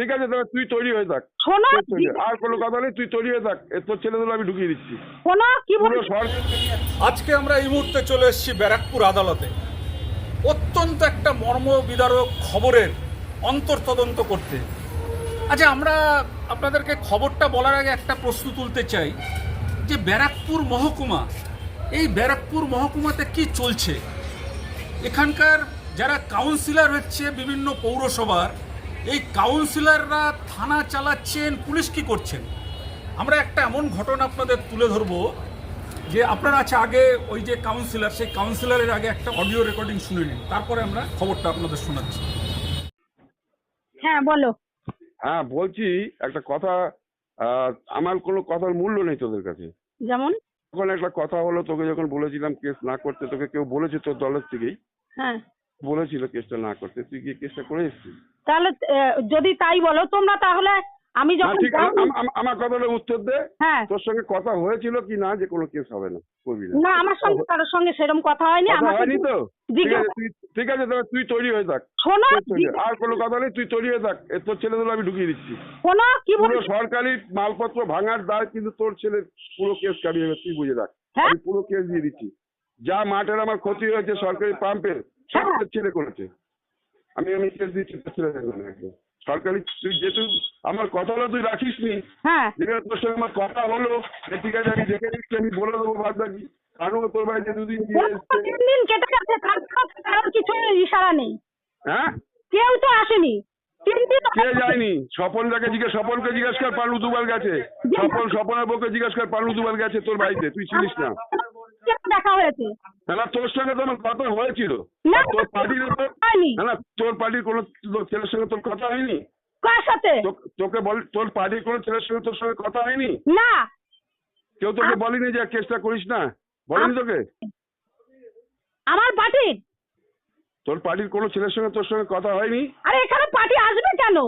ঠিক আছে তাহলে তুই তৈরি হয়ে থাক। শোনো আর কোনো কথা নেই তুই তৈরি হয়ে থাক। এ তোর ছেলেগুলো আমি ঢুকিয়ে দিচ্ছি। শোনো কি বলছো? আজকে আমরা এই মুহূর্তে চলে এসেছি ব্যারাকপুর আদালতে। অত্যন্ত একটা মর্ম বিদারক খবরের অন্তর্তদন্ত করতে। আচ্ছা আমরা আপনাদেরকে খবরটা বলার আগে একটা প্রশ্ন তুলতে চাই যে ব্যারাকপুর মহকুমা এই ব্যারাকপুর মহকুমাতে কি চলছে? এখানকার যারা কাউন্সিলর হচ্ছে বিভিন্ন পৌরসভার এই কাউন্সিলররা থানা চালাচ্ছেন পুলিশ কি করছেন? আমরা একটা এমন ঘটনা আপনাদের তুলে ধরবো যে আপনারা আছে আগে ওই যে কাউন্সিলর সেই কাউন্সিলরের আগে একটা অডিও রেকর্ডিং শুনে নিন তারপরে আমরা খবরটা আপনাদের শোনাচ্ছি। হ্যাঁ বলো। হ্যাঁ বলছি একটা কথা আহ, আমার কোনো কথার মূল্য নেই তোদের কাছে। যেমন? একটা কথা হলো তোকে যখন বলেছিলাম কেস না করতে তোকে কেউ বলেছে তোর দলের থেকেই। হ্যাঁ। বলেছিল কেসটা না করতে তুই কি কেসটা করে এসেছিস। তাহলে যদি তাই বলো তোমরা তাহলে আমি যখন ঠিক আমার কথাটা উত্তর দে। হ্যাঁ। তোর সঙ্গে কথা হয়েছিল কি না যে কোনো কেস হবে না করবি না। না আমার সঙ্গে কারোর সঙ্গে সেরকম কথা হয়নি কথা হয়নি তো? ঠিক আছে তাহলে তুই তৈরি হয়ে থাক। শোনো আর কোনো কথা নেই তুই তৈরি হয়ে থাক। এ তোর ছেলেগুলো আমি ঢুকিয়ে দিচ্ছি। শোনো কি পুরো সরকারি মালপত্র ভাঙার দায় কিন্তু তোর ছেলের পুরো কেস কাটিয়ে তুই বুঝে রাখ। হ্যাঁ? আমি পুরো কেস দিয়ে দিচ্ছি। যা মাঠের আমার ক্ষতি হয়েছে সরকারি পাম্পের সব ছেলে করেছে। আমি আমি কেস দিচ্ছি ছেলে দেখবেন একদম সরকারি তুই যেহেতু আমার কথা হলো তুই রাখিস নি যেখানে তোর সঙ্গে আমার কথা হলো ঠিক আছে আমি দেখে নিচ্ছি আমি বলে দেবো বাদ বাকি কারণ তোর বাড়িতে দুদিন তিন দিন কেটে গেছে কারোর কিছু ইশারা নেই। হ্যাঁ? কেউ তো আসেনি। তিন দিন কে যায়নি? স্বপনদাকে জিজ্ঞেস স্বপনকে জিজ্ঞেস কর পালু দুবার গেছে। স্বপন স্বপনের বউকে জিজ্ঞেস কর পালু দুবার গেছে তোর বাড়িতে তুই ছিলিস না। দেখা হয়েছে? না তোর সঙ্গে কথা হয়েছিল। না, তোর পার্টির না তোর পার্টির কোনো ছেলের সঙ্গে তোর কথা হয়নি? কার সাথে? তোকে বল তোর পার্টির কোনো ছেলের সঙ্গে তোর সঙ্গে কথা হয়নি? না। কেউ তোকে বলেনি যে কেসটা করিস না? বলেনি তোকে? আমার পার্টির তোর পার্টির কোনো ছেলের সঙ্গে তোর সঙ্গে কথা হয়নি? আরে এখানে পার্টি আসবে কেন?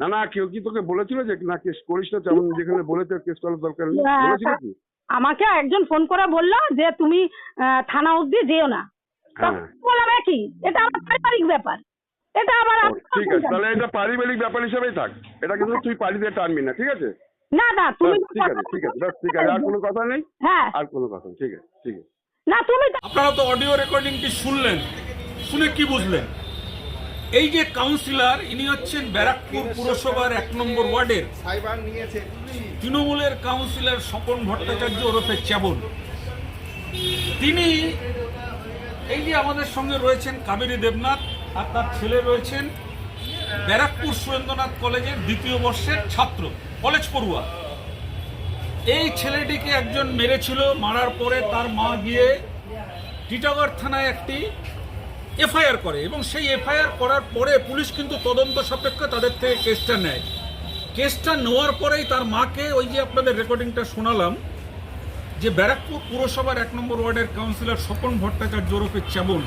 না না কেউ কি তোকে বলেছিল যে না কেস করিস না? তেমন যেখানে বলেছে কেস করার দরকার নেই। হ্যাঁ, বলেছিল কি? আমাকে একজন ফোন করে বলল যে তুমি আহ, থানা অব্দি যেও না। হ্যাঁ। বললাম "এ কি? এটা আমার পারিবারিক ব্যাপার। এটা আমার ঠিক আছে তাহলে এটা পারিবারিক ব্যাপার হিসেবেই থাক। এটা কিন্তু তুই পার্টিতে টানবি না ঠিক আছে? না না তুমি ঠিক আছে ঠিক আছে ব্যাস ঠিক আছে আর কোনো কথা নেই? হ্যাঁ। আর কোনো কথা ঠিক আছে ঠিক আছে। না তুমি আপনারা তো অডিও রেকর্ডিংটি শুনলেন? শুনে কি বুঝলেন? এই যে কাউন্সিলর ইনি হচ্ছেন ব্যারাকপুর পুরসভার এক নম্বর ওয়ার্ডের। তৃণমূলের কাউন্সিলর স্বপন ভট্টাচার্য ওরফে চ্যাবন। তিনি এই যে আমাদের সঙ্গে রয়েছেন কাবেরী দেবনাথ, আর তার ছেলে রয়েছেন ব্যারাকপুর সুরেন্দ্রনাথ কলেজের দ্বিতীয় বর্ষের ছাত্র, কলেজ পড়ুয়া। এই ছেলেটিকে একজন মেরেছিল, মারার পরে তার মা গিয়ে টিটাগড় থানায় একটি এফআইআর করে এবং সেই এফআইআর করার পরে পুলিশ কিন্তু তদন্ত সাপেক্ষে তাদের থেকে কেসটা নেয়। কেসটা নেওয়ার পরেই তার মাকে ওই যে আপনাদের রেকর্ডিংটা শোনালাম, যে ব্যারাকপুর পুরসভার এক নম্বর ওয়ার্ডের কাউন্সিলর স্বপন ভট্টাচার্য ওরফে চাবন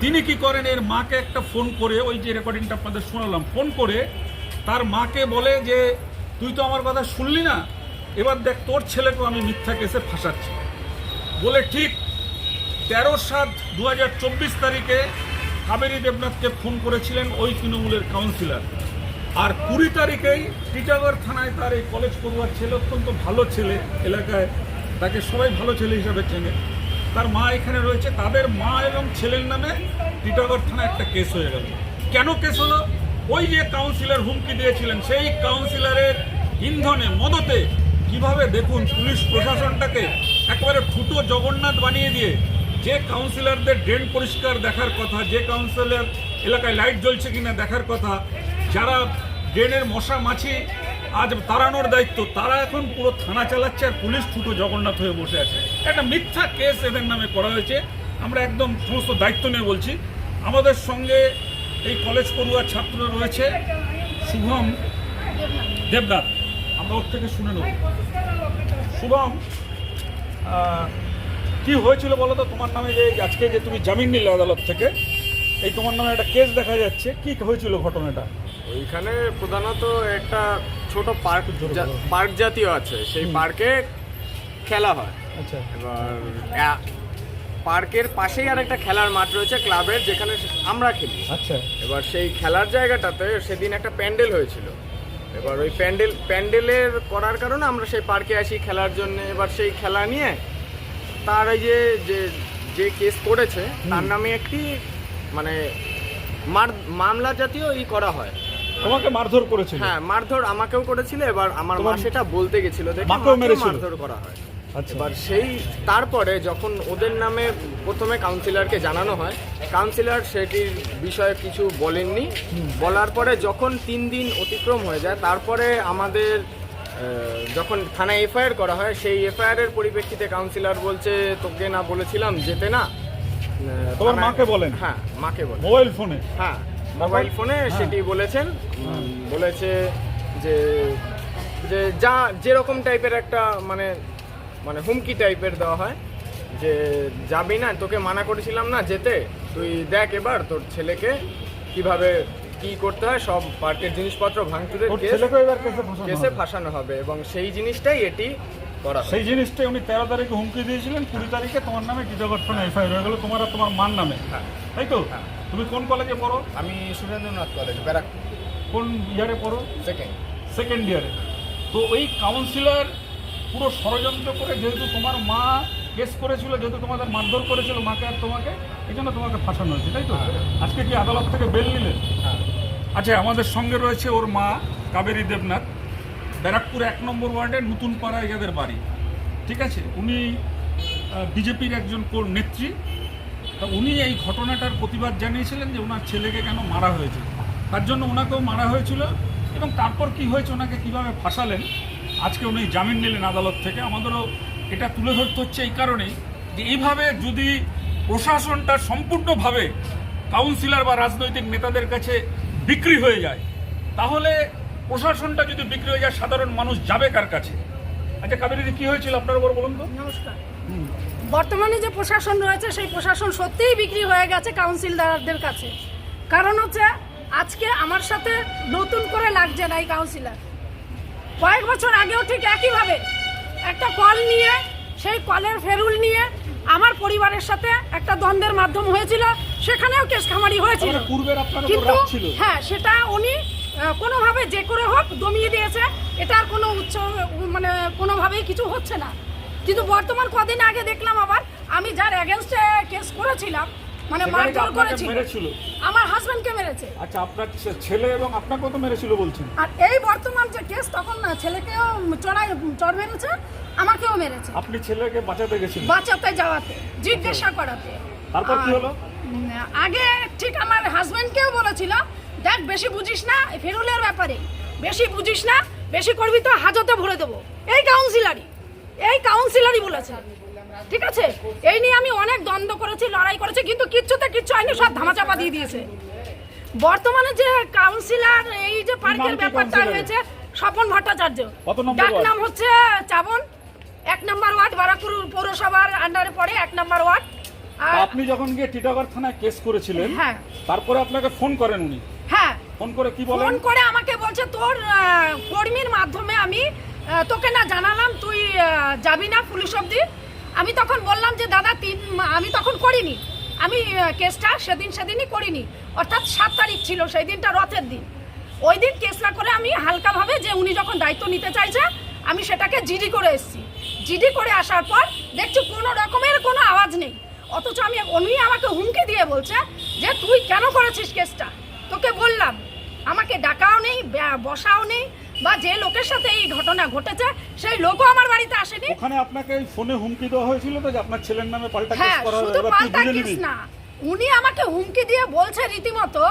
তিনি কি করেন? এর মাকে একটা ফোন করে, ওই যে রেকর্ডিংটা আপনাদের শোনালাম, ফোন করে তার মাকে বলে যে, তুই তো আমার কথা শুনলি না, এবার দেখ তোর ছেলেকেও আমি মিথ্যা কেসে ফাঁসাচ্ছি। বলে, ঠিক তেরো সাত দু তারিখে কাবেরী দেবনাথকে ফোন করেছিলেন ওই তৃণমূলের কাউন্সিলর। আর কুড়ি তারিখেই টিটাগড় থানায় তার এই কলেজ পড়ুয়ার ছেলে, অত্যন্ত ভালো ছেলে এলাকায়, তাকে সবাই ভালো ছেলে হিসাবে চেনে। তার মা এখানে রয়েছে। তাদের মা এবং ছেলের নামে টিটাগড় থানায় একটা কেস হয়ে গেল। কেন কেস হলো? ওই যে কাউন্সিলর হুমকি দিয়েছিলেন, সেই কাউন্সিলরের ইন্ধনে, মদতে কীভাবে দেখুন পুলিশ প্রশাসনটাকে একেবারে ফুটো জগন্নাথ বানিয়ে দিয়ে যে কাউন্সিলরদের ড্রেন পরিষ্কার দেখার কথা, যে কাউন্সিলর এলাকায় লাইট জ্বলছে কিনা দেখার কথা, যারা ড্রেনের মশা মাছি আজ তাড়ানোর দায়িত্ব, তারা এখন পুরো থানা চালাচ্ছে আর পুলিশ ফুটো জগন্নাথ হয়ে বসে আছে। একটা মিথ্যা কেস এদের নামে করা হয়েছে। আমরা একদম সমস্ত দায়িত্ব নিয়ে বলছি। আমাদের সঙ্গে এই কলেজ পড়ুয়া ছাত্র রয়েছে। শুভম দেবনাথ। আমরা ওর থেকে শুনে নেব। শুভম কি হয়েছিল বলো তো? তোমার নামে যে আজকে যে তুমি জামিন নিলে আদালত থেকে এই তোমার নামে একটা কেস দেখা যাচ্ছে। কি হয়েছিল ঘটনাটা? ওইখানে প্রধানত একটা ছোট পার্ক পার্ক জাতীয় আছে। সেই পার্কে খেলা হয়। আচ্ছা। এবার পার্কের পাশেই আর একটা খেলার মাঠ রয়েছে ক্লাবের যেখানে আমরা খেলি। আচ্ছা। এবার সেই খেলার জায়গাটাতে সেদিন একটা প্যান্ডেল হয়েছিল। এবার ওই প্যান্ডেল প্যান্ডেলের করার কারণে আমরা সেই পার্কে আসি খেলার জন্য। এবার সেই খেলা নিয়ে তার এই যে যে কেস করেছে তার নামে একটি মানে মামলা জাতীয় ই করা হয়। তোমাকে মারধর করেছিল? হ্যাঁ মারধর আমাকেও করেছিল এবার আমার মা সেটা বলতে গেছিল মারধর করা হয়। আচ্ছা। এবার সেই তারপরে যখন ওদের নামে প্রথমে কাউন্সিলরকে জানানো হয় কাউন্সিলর সেটির বিষয়ে কিছু বলেননি। বলার পরে যখন তিন দিন অতিক্রম হয়ে যায় তারপরে আমাদের যখন থানায় এফআইআর করা হয় সেই এফআইআর এর পরিপ্রেক্ষিতে কাউন্সিলর বলছে তোকে না বলেছিলাম যেতে না। তোমার মাকে বলেন? হ্যাঁ মাকে বলেন। মোবাইল ফোনে? হ্যাঁ মোবাইল ফোনে সেটি বলেছেন। বলেছে যে যে যা যেরকম টাইপের একটা মানে মানে হুমকি টাইপের দেওয়া হয় যে যাবি না তোকে মানা করেছিলাম না যেতে তুই দেখ এবার তোর ছেলেকে কীভাবে কি করতে হয় সব পার্কের জিনিসপত্র ভাঙচুরের কেস ফাঁসানো হবে। এবং সেই জিনিসটাই এটি করা সেই জিনিসটাই উনি তেরো তারিখে হুমকি দিয়েছিলেন কুড়ি তারিখে তোমার নামে থানা এফআইআর হয়ে গেল তোমার তোমার মার নামে। হ্যাঁ। তাই তো? তুমি কোন কলেজে পড়ো? আমি সুরেন্দ্রনাথ কলেজ ব্যারাক কোন ইয়ারে পড়ো? সেকেন্ড সেকেন্ড ইয়ারে তো ওই কাউন্সিলর পুরো ষড়যন্ত্র করে যেহেতু তোমার মা কেস করেছিল যেহেতু তোমাদের মারধর করেছিল মাকে আর তোমাকে এই জন্য তোমাকে ফাঁসানো হয়েছে তাই তো? আজকে কি আদালত থেকে বেল নিলেন? আচ্ছা আমাদের সঙ্গে রয়েছে ওর মা, কাবেরী দেবনাথ। ব্যারাকপুর এক নম্বর ওয়ার্ডের নতুন পাড়ায় এদের বাড়ি। ঠিক আছে? উনি বিজেপির একজন নেত্রী। তা উনি এই ঘটনাটার প্রতিবাদ জানিয়েছিলেন যে ওনার ছেলেকে কেন মারা হয়েছে। তার জন্য ওনাকেও মারা হয়েছিল এবং তারপর কি হয়েছে, ওনাকে কীভাবে ফাঁসালেন, আজকে উনি জামিন নিলেন আদালত থেকে। আমাদেরও এটা তুলে ধরতে হচ্ছে এই কারণেই যে এইভাবে যদি প্রশাসনটা সম্পূর্ণভাবে কাউন্সিলর বা রাজনৈতিক নেতাদের কাছে বিক্রি হয়ে যায়। তাহলে প্রশাসনটা যদি বিক্রি হয়ে যায়, সাধারণ মানুষ যাবে কার কাছে? আচ্ছা কাবেরিদি, কি হয়েছিল আপনার উপর বলুন তো? নমস্কার। বর্তমানে যে প্রশাসন রয়েছে, সেই প্রশাসন সত্যিই বিক্রি হয়ে গেছে কাউন্সিলদারদের কাছে। কারণ হচ্ছে, আজকে আমার সাথে নতুন করে লাগছে না এই কাউন্সিলর। কয়েক বছর আগেও ঠিক একইভাবে একটা কল নিয়ে, সেই কলের ফেরুল নিয়ে আমার পরিবারের সাথে একটা দ্বন্দ্বের মাধ্যম হয়েছিল। সেখানেও কেস খামারি হয়েছিল। কিন্তু হ্যাঁ সেটা উনি কোনোভাবে যে করে হোক দমিয়ে দিয়েছে। এটার কোনো উচ্চ মানে কোনোভাবেই কিছু হচ্ছে না। কিন্তু বর্তমান কদিন আগে দেখলাম আবার আমি যার এগেনস্টে কেস করেছিলাম মানে মারধর আপনাকে করেছি আমার হাজবেন্ডকে মেরেছে। আচ্ছা আপনার ছেলে এবং আপনাকেও তো মেরেছিল বলছেন? আর এই বর্তমান যে কেস তখন না ছেলেকেও চড়াই চড় মেরেছে আমাকেও মেরেছে। আপনি ছেলেকে বাঁচাতে গেছিলেন? বাঁচাতে যাওয়াতে জিজ্ঞাসা করাতে। তারপর কি হলো? আগে ঠিক আমার হাজবেন্ডকেও বলেছিল দেখ বেশি বুঝিস না ফেরুলের ব্যাপারে। বেশি বুঝিস না বেশি করবি তো হাজতে ভরে দেবো। এই কাউন্সিলারই এই কাউন্সিলারই বলেছে। ঠিক আছে? এই নিয়ে আমি অনেক দ্বন্দ্ব করেছি লড়াই করেছি কিন্তু কিচ্ছুতে কিচ্ছু হয়নি সব ধামাচাপা দিয়ে দিয়েছে। বর্তমানে যে কাউন্সিলর এই যে পার্কের ব্যাপারটা হয়েছে স্বপন ভট্টাচার্য। ডাক নাম হচ্ছে চাবন। এক নম্বর ওয়ার্ড বারাকপুর পৌরসভার আন্ডারে পড়ে এক নম্বর ওয়ার্ড। আপনি যখন গিয়ে টিটাগড় থানায় কেস করেছিলেন হ্যাঁ। তারপরে আপনাকে ফোন করেন উনি। হ্যাঁ। ফোন করে কি বলেন? ফোন করে আমাকে বলছে তোর কর্মীর মাধ্যমে আমি তোকে না জানালাম তুই যাবি না পুলিশ অব্দি আমি তখন বললাম যে দাদা তিন আমি তখন করিনি। আমি কেসটা সেদিন সেদিনই করিনি। অর্থাৎ সাত তারিখ ছিল সেই দিনটা রথের দিন। ওই দিন কেস না করে আমি হালকাভাবে যে উনি যখন দায়িত্ব নিতে চাইছে আমি সেটাকে জিডি করে এসেছি। জিডি করে আসার পর দেখছি কোনো রকমের কোনো আওয়াজ নেই। অথচ আমি উনি আমাকে হুমকি দিয়ে বলছে যে তুই কেন করেছিস কেসটা? তোকে বললাম আমাকে ডাকাও নেই বসাও নেই বা যে লোকের সাথে এই ঘটনা ঘটেছে সেই লোকও আমার বাড়িতে আসেনি। ওখানে আপনাকে এই ফোনে হুমকি দেওয়া হয়েছিল তো যে আপনার ছেলের নামে পাল্টা কেস হ্যাঁ করা হবে এবার তুই বুঝে নিবি। না উনি আমাকে হুমকি দিয়ে বলছে রীতিমতো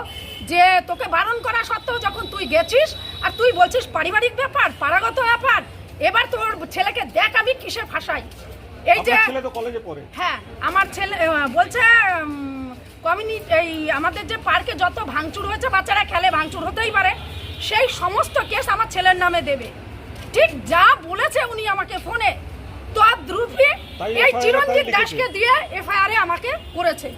যে তোকে বারণ করা সত্ত্বেও যখন তুই গেছিস আর তুই বলছিস পারিবারিক ব্যাপার পারাগত ব্যাপার এবার তোর ছেলেকে দেখ আমি কিসে ফাঁসাই। এই যে ছেলে তো কলেজে পড়ে। হ্যাঁ আমার ছেলে বলছে কমিউনিটি এই আমাদের যে পার্কে যত ভাঙচুর হয়েছে বাচ্চারা খেলে ভাঙচুর হতেই পারে। সেই সমস্ত কেস আমার ছেলের নামে দেবে। ঠিক যা বলেছে উনি আমাকে ফোনে এই চিরঞ্জিত। দাসকে দিয়ে এফআইআর আমাকে করেছে।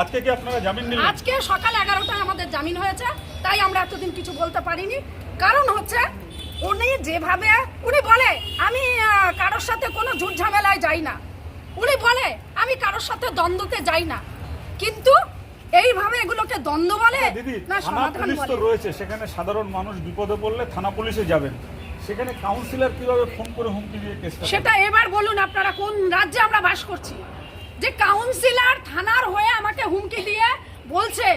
আজকে কি আপনারা জামিন নিলেন? আজকে সকাল এগারোটায় আমাদের জামিন হয়েছে তাই আমরা এতদিন কিছু বলতে পারিনি। কারণ হচ্ছে উনি যেভাবে উনি বলে আমি কারোর সাথে কোনো ঝুট ঝামেলায় যাই না। উনি বলে আমি কারোর সাথে দ্বন্দ্বতে যাই না। কিন্তু এইভাবে এগুলোকে দ্বন্দ্ব বলে না সমাধান তো বলে? রয়েছে সেখানে সাধারণ মানুষ বিপদে পড়লে থানা পুলিশে যাবেন। সেখানে কাউন্সিলর কীভাবে ফোন করে হুমকি দিয়ে কেসটা সেটা এবার বলুন আপনারা কোন রাজ্যে আমরা বাস করছি? যে কাউন্সিলর থানার হয়ে আমাকে হুমকি দিয়ে বলছে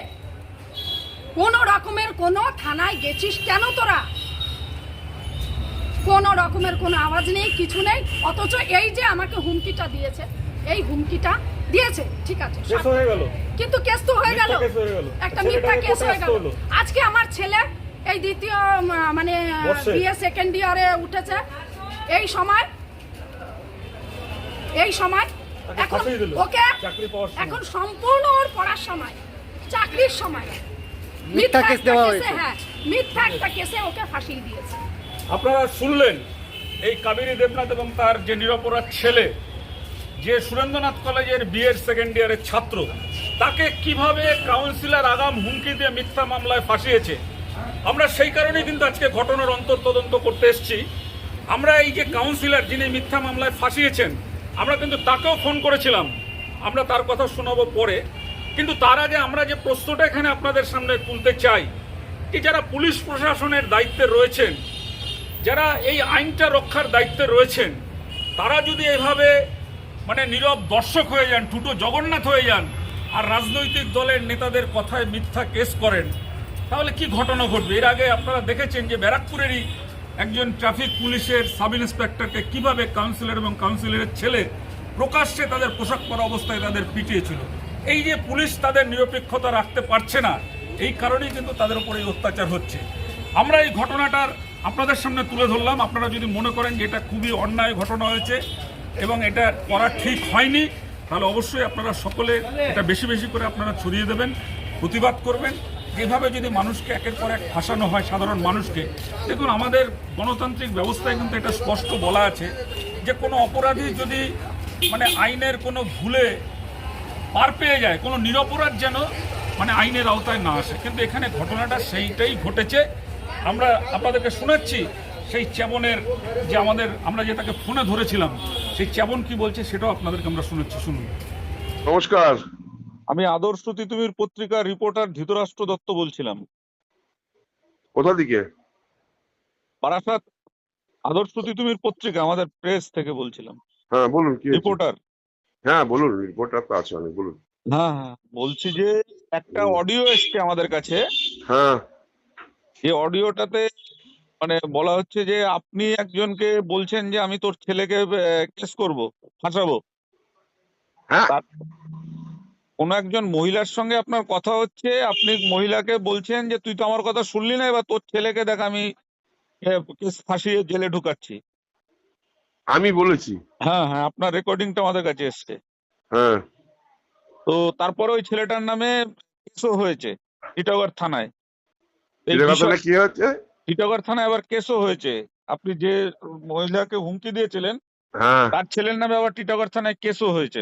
কোন রকমের কোনো থানায় গেছিস কেন তোরা? কোন রকমের কোনো আওয়াজ নেই কিছু নেই অথচ এই যে আমাকে হুমকিটা দিয়েছে এই হুমকিটা দিয়েছে ঠিক আছে হয়ে কিন্তু কেস তো হয়ে গেল। মিথ্যা কেস হয়ে গেল। একটা মিথ্যা কেস হয়ে গেল। আজকে আমার ছেলে এই দ্বিতীয় মানে। বিএ সেকেন্ড ইয়ারে উঠেছে। এই সময় এই সময় এখন ওকে চাকরি পাওয়ার সময়। এখন সম্পূর্ণ ওর পড়ার সময় চাকরির সময়। মিথ্যা কেস দেওয়া হয়েছে। হ্যাঁ মিথ্যা একটা কেসে ওকে ফাঁসিয়ে দিয়েছে। আপনারা শুনলেন এই কাবেরী দেবনাথ এবং তার যে নিরপরাধ ছেলে, যে সুরেন্দ্রনাথ কলেজের বিএড সেকেন্ড ইয়ারের ছাত্র, তাকে কীভাবে কাউন্সিলর আগাম হুমকি দিয়ে মিথ্যা মামলায় ফাঁসিয়েছে, আমরা সেই কারণেই কিন্তু আজকে ঘটনার অন্তর তদন্ত করতে এসেছি। আমরা এই যে কাউন্সিলর যিনি মিথ্যা মামলায় ফাঁসিয়েছেন, আমরা কিন্তু তাকেও ফোন করেছিলাম। আমরা তার কথা শোনাবো পরে। কিন্তু তার আগে আমরা যে প্রশ্নটা এখানে আপনাদের সামনে তুলতে চাই যে যারা পুলিশ প্রশাসনের দায়িত্বে রয়েছেন যারা এই আইনটা রক্ষার দায়িত্বে রয়েছেন, তারা যদি এভাবে মানে নীরব দর্শক হয়ে যান, টুটো জগন্নাথ হয়ে যান, আর রাজনৈতিক দলের নেতাদের কথায় মিথ্যা কেস করেন, তাহলে কি ঘটনা ঘটবে? এর আগে আপনারা দেখেছেন যে ব্যারাকপুরেরই একজন ট্রাফিক পুলিশের সাব ইন্সপেক্টরকে কীভাবে কাউন্সিলর এবং কাউন্সিলরের ছেলে প্রকাশ্যে তাদের পোশাক পরা অবস্থায় তাদের পিটিয়েছিল। এই যে পুলিশ তাদের নিরপেক্ষতা রাখতে পারছে না, এই কারণেই কিন্তু তাদের উপর এই অত্যাচার হচ্ছে। আমরা এই ঘটনাটার আপনাদের সামনে তুলে ধরলাম। আপনারা যদি মনে করেন যে এটা খুবই অন্যায় ঘটনা হয়েছে এবং এটা করা ঠিক হয়নি, তাহলে অবশ্যই আপনারা সকলে এটা বেশি বেশি করে আপনারা ছড়িয়ে দেবেন, প্রতিবাদ করবেন। এভাবে যদি মানুষকে একের পর এক ফাঁসানো হয়, সাধারণ মানুষকে, দেখুন আমাদের গণতান্ত্রিক ব্যবস্থায় কিন্তু এটা স্পষ্ট বলা আছে যে কোনো অপরাধী যদি মানে আইনের কোনো ভুলে পার পেয়ে যায়, কোনো নিরপরাধ যেন মানে আইনের আওতায় না আসে। কিন্তু এখানে ঘটনাটা সেইটাই ঘটেছে। আমরা আপনাদেরকে শোনাচ্ছি সেই চ্যাবনের যে আমাদের আমরা যে তাকে ফোনে ধরেছিলাম সেই চ্যাবন কি বলছে সেটাও আপনাদেরকে আমরা শোনাচ্ছি শুনুন। নমস্কার। আমি আদর্শ তিতুমির পত্রিকার রিপোর্টার ধৃতরাষ্ট্র দত্ত বলছিলাম। কোথা থেকে? বারাসাত। আদর্শ তিতুমির পত্রিকা আমাদের প্রেস থেকে বলছিলাম। হ্যাঁ বলুন কি রিপোর্টার। হ্যাঁ বলুন রিপোর্টার তো আছে অনেক বলুন। হ্যাঁ হ্যাঁ বলছি যে একটা অডিও এসছে আমাদের কাছে। হ্যাঁ। এই অডিওটাতে মানে বলা হচ্ছে যে আপনি একজনকে বলছেন যে আমি তোর ছেলেকে কেস করব ফাঁসাবো। হ্যাঁ। কোনো একজন মহিলার সঙ্গে আপনার কথা হচ্ছে আপনি মহিলাকে বলছেন যে তুই তো আমার কথা শুনলি না এবার তোর ছেলেকে দেখ আমি কেস ফাঁসিয়ে জেলে ঢুকাচ্ছি। আমি বলেছি। হ্যাঁ হ্যাঁ আপনার রেকর্ডিংটা আমাদের কাছে এসছে। হ্যাঁ। তো তারপরে ওই ছেলেটার নামে কেসও হয়েছে টিটাগড় থানায় এই এটা বিষয়- কথাটা কি হচ্ছে? টিটাগড় থানায় আবার কেসও হয়েছে। আপনি যে মহিলাকে হুমকি দিয়েছিলেন হ্যাঁ। তার ছেলের নামে আবার টিটাগড় থানায় কেসও হয়েছে।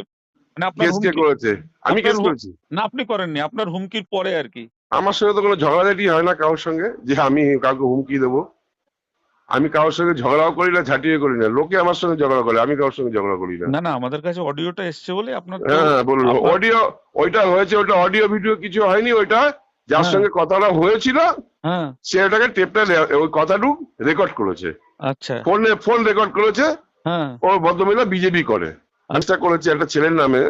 মানে আপনার কেস কে করেছে? আমি কেস করেছি। না আপনি করেননি। আপনার হুমকির পরে আর কি। আমার সঙ্গে তো কোনো ঝগড়াঝাটি হয় না কারোর সঙ্গে যে আমি কাউকে হুমকি দেবো। আমি কারোর সঙ্গে ঝগড়াও করি না ঝাঁটিয়ে করি না। লোকে আমার সঙ্গে ঝগড়া করে আমি কারোর সঙ্গে ঝগড়া করি না। না না আমাদের কাছে অডিওটা এসছে বলে আপনার হ্যাঁ বলুন। অডিও ওইটা হয়েছে ওইটা অডিও ভিডিও কিছু হয়নি ওইটা যার হ্যাঁ। সঙ্গে কথাটা হয়েছিল হ্যাঁ। সে ওটাকে টেপটা ওই কথাটুক রেকর্ড করেছে। আচ্ছা। ফোনে ফোন রেকর্ড করেছে হ্যাঁ। ও ভদ্রমহিলা বিজেপি করে। কাজটা করেছে একটা ছেলের নামে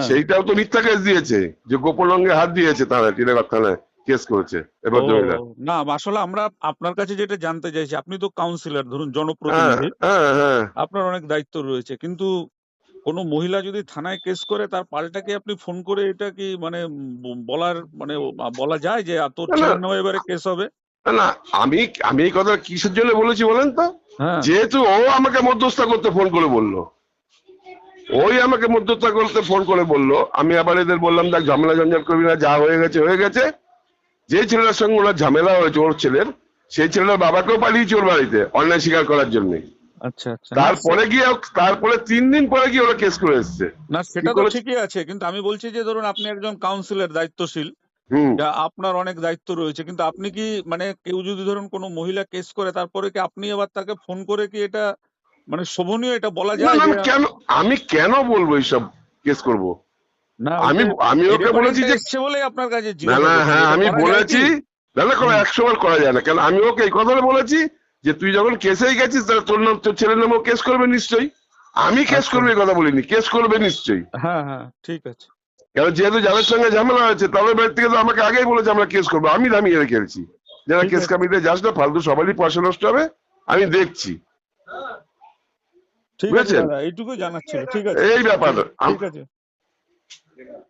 সেইটাও তো মিথ্যা কেস দিয়েছে যে গোপন অঙ্গে হাত দিয়েছে থানায় টিনাগর থানায় কেস করেছে এ ভদ্রমহিলা। না আসলে আমরা আপনার কাছে যেটা জানতে চাইছি আপনি তো কাউন্সিলর ধরুন জনপ্রতিনিধি। হ্যাঁ হ্যাঁ। আপনার অনেক দায়িত্ব রয়েছে কিন্তু কোনো মহিলা যদি থানায় কেস করে তার পাল্টাকে আপনি ফোন করে এটা কি মানে বলার মানে বলা যায় যে তোর। ছেলের এবারে কেস হবে? না, আমি আমি এই কথা কিসের জন্য বলেছি বলেন তো? হ্যাঁ। যেহেতু ও আমাকে মধ্যস্থতা করতে ফোন করে বলল। ওই আমাকে মধ্যস্থতা করতে ফোন করে বলল। আমি আবার এদের বললাম দেখ ঝামেলা জঞ্জাল করবি না যা হয়ে গেছে হয়ে গেছে। যে ছেলেটার সঙ্গে ওনার ঝামেলা হয়েছে ওর ছেলের সেই ছেলেটার বাবাকেও পালিয়েছে ওর বাড়িতে অন্যায় স্বীকার করার জন্য। আচ্ছা আচ্ছা। তারপরে গিয়ে তারপরে তিন দিন পরে গিয়ে ওরা কেস করে এসছে। না সেটা তো ঠিকই আছে কিন্তু আমি বলছি যে ধরুন আপনি একজন কাউন্সিলর দায়িত্বশীল আপনার অনেক দায়িত্ব রয়েছে কিন্তু আপনি কি মানে কেউ যদি ধরুন কোনো মহিলা কেস করে তারপরে কি আপনি আবার তাকে ফোন করে কি এটা মানে শোভনীয় এটা বলা যায় না, আমি কেন আমি কেন বলব এইসব কেস করব? না আমি আমি ওকে বলেছি যে বলেই আপনার কাছে না না হ্যাঁ আমি বলেছি? না না কোনো একশো বার করা যায় না কেন আমি ওকে এই কথাটা বলেছি যে তুই যখন কেসেই গেছিস তাহলে তোর নাম তোর ছেলের নামও কেস করবে নিশ্চয়ই? আমি কেস আচ্ছা। করব এই কথা বলিনি কেস করবে নিশ্চয়ই। হ্যাঁ হ্যাঁ ঠিক আছে। কারণ যেহেতু যাদের সঙ্গে ঝামেলা হয়েছে তাদের বাড়ি থেকে তো আমাকে আগেই বলেছে আমরা কেস করব। আমি দামিয়ে রেখেছি যারা কেস। কামিতে যাস না ফালতু সবারই পয়সা নষ্ট হবে আমি দেখছি। ঠিক আছে এইটুকু জানার ঠিক আছে। এই ব্যাপার। ঠিক আছে।